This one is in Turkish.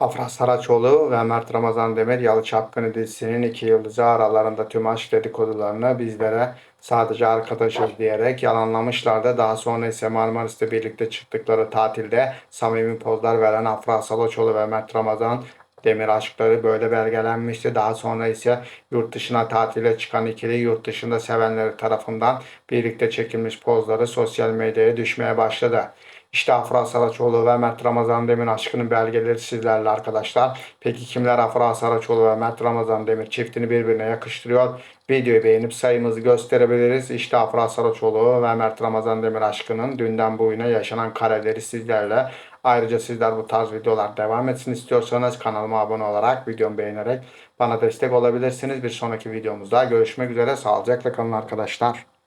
Afra Saraçoğlu ve Mert Ramazan Demir Yalı Çapkını dizisinin iki yıldızı aralarında tüm aşk dedikodularını bizlere sadece arkadaşız diyerek yalanlamışlardı. Daha sonra ise Marmaris'te birlikte çıktıkları tatilde samimi pozlar veren Afra Saraçoğlu ve Mert Ramazan Demir aşkları böyle belgelenmişti. Daha sonra ise yurt dışına tatile çıkan ikili yurt dışında sevenleri tarafından birlikte çekilmiş pozları sosyal medyaya düşmeye başladı. İşte Afra Saraçoğlu ve Mert Ramazan Demir aşkının belgeleri sizlerle arkadaşlar. Peki kimler Afra Saraçoğlu ve Mert Ramazan Demir çiftini birbirine yakıştırıyor? Videoyu beğenip sayımızı gösterebiliriz. İşte Afra Saraçoğlu ve Mert Ramazan Demir aşkının dünden bugüne yaşanan kareleri sizlerle. Ayrıca sizler bu tarz videolar devam etsin istiyorsanız kanalıma abone olarak videomu beğenerek bana destek olabilirsiniz. Bir sonraki videomuzda görüşmek üzere. Sağlıcakla kalın arkadaşlar.